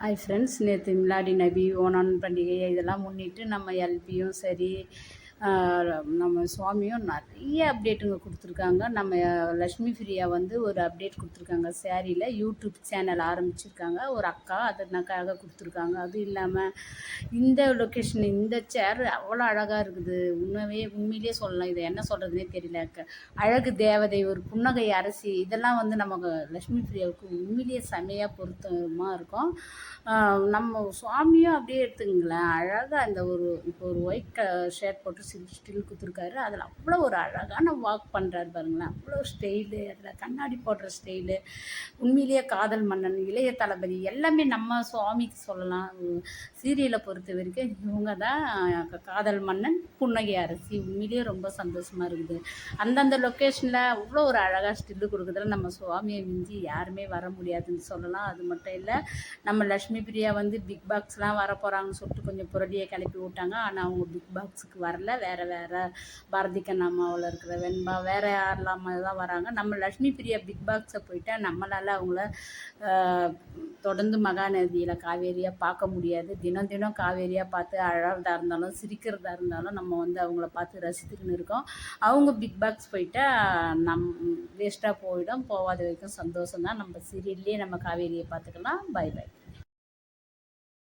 Hi friends நேற்று மிலாடி நபி ஓணான் பண்டிகை இதெல்லாம் முன்னிட்டு நம்ம எல்பியும் சரி நம்ம சுவாமியும் நிறைய அப்டேட்டுங்க கொடுத்துருக்காங்க. நம்ம லக்ஷ்மி பிரியா வந்து ஒரு அப்டேட் கொடுத்துருக்காங்க. சேரீயில் யூடியூப் சேனல் ஆரம்பிச்சிருக்காங்க. ஒரு அக்கா அதனாக்காக கொடுத்துருக்காங்க. அது இல்லாமல் இந்த லொக்கேஷன் இந்த சேர் அவ்வளோ அழகாக இருக்குது. உண்மையே உண்மையிலே சொல்லலாம். இதை என்ன சொல்கிறதுனே தெரியல. அழகு தேவதை ஒரு புன்னகை அரசி இதெல்லாம் வந்து நமக்கு லக்ஷ்மி பிரியாவுக்கு உண்மையிலேயே செமையாக பொருத்தமாக இருக்கும். நம்ம சுவாமியும் அப்படியே எடுத்துக்கங்களேன். அழகாக அந்த ஒரு இப்போ ஒரு ஒயிட் க ஷர்ட் போட்டு ஸ்டில் கொடுத்துருக்காரு. அதில் அவ்வளோ ஒரு அழகான வாக் பண்ணுறாரு பாருங்களேன். அவ்வளோ ஸ்டைலு அதில் கண்ணாடி போடுற ஸ்டைலு உண்மையிலேயே காதல் மன்னன் இளைய தளபதி எல்லாமே நம்ம சுவாமிக்கு சொல்லலாம். சீரியலை பொறுத்த வரைக்கும் இவங்க தான் காதல் மன்னன் புன்னகை அரசி. உண்மையிலேயே ரொம்ப சந்தோஷமாக இருக்குது. அந்தந்த லொக்கேஷனில் அவ்வளோ ஒரு அழகாக ஸ்டில்லு கொடுக்குறதுல நம்ம சுவாமியை மிஞ்சி யாருமே வர முடியாதுன்னு சொல்லலாம். அது மட்டும் இல்லை நம்ம லக்ஷ்மி பிரியா வந்து பிக் பாக்ஸ்லாம் வர போகிறாங்கன்னு சொல்லிட்டு கொஞ்சம் புரடியை கிளப்பி விட்டாங்க. ஆனால் அவங்க பிக் பாக்ஸுக்கு வரல. வேறு வேறு. பாரதி கண்ணாமாவில் இருக்கிற வெண்பா வேறு யாரெல்லாம் தான் வராங்க? நம்ம லக்ஷ்மி பிரியா பிக் பாக்ஸை போயிட்டா நம்மளால் அவங்கள தொடர்ந்து மகாநதியில் காவேரியாக பார்க்க முடியாது. தினம் தினம் காவேரியாக பார்த்து அழகிறதா இருந்தாலும் சிரிக்கிறதா இருந்தாலும் நம்ம வந்து அவங்கள பார்த்து ரசித்துக்கின்னு இருக்கோம். அவங்க பிக் பாக்ஸ் போயிட்டா நம் வேஸ்ட்டாக போயிடும். போகாத வரைக்கும் சந்தோஷம் தான் நம்ம சீரியல்லே நம்ம காவேரியை பார்த்துக்கலாம். By by